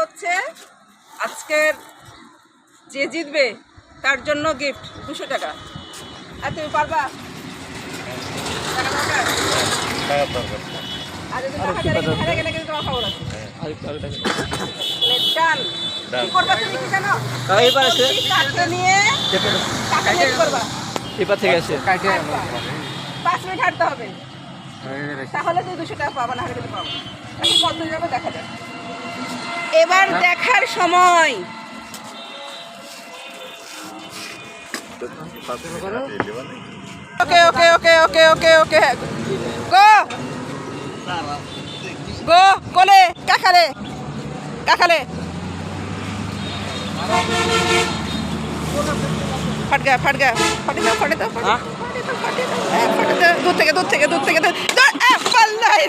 হচ্ছে আজকের যে জিতবে তার জন্য গিফট দুশো টাকা। আর তুমি পারবা। পাঁচ মিনিট হাঁটতে হবে। তাহলে তুই দুশো টাকা পাবা না হলে পাবো কত যাবে দেখা যাক এবার দেখার সময়। ওকে ওকে ওকে ওকে ওকে ওকে। গো! গো, কোলে কাকালে কাকালে ফাট গা ফাট গা ফাটে দাও ফাটে দাও ফাটে দাও ফাটে দাও ফাটে দাও। দূর থেকে দূর থেকে দূর থেকে, দূর। পাল্লাই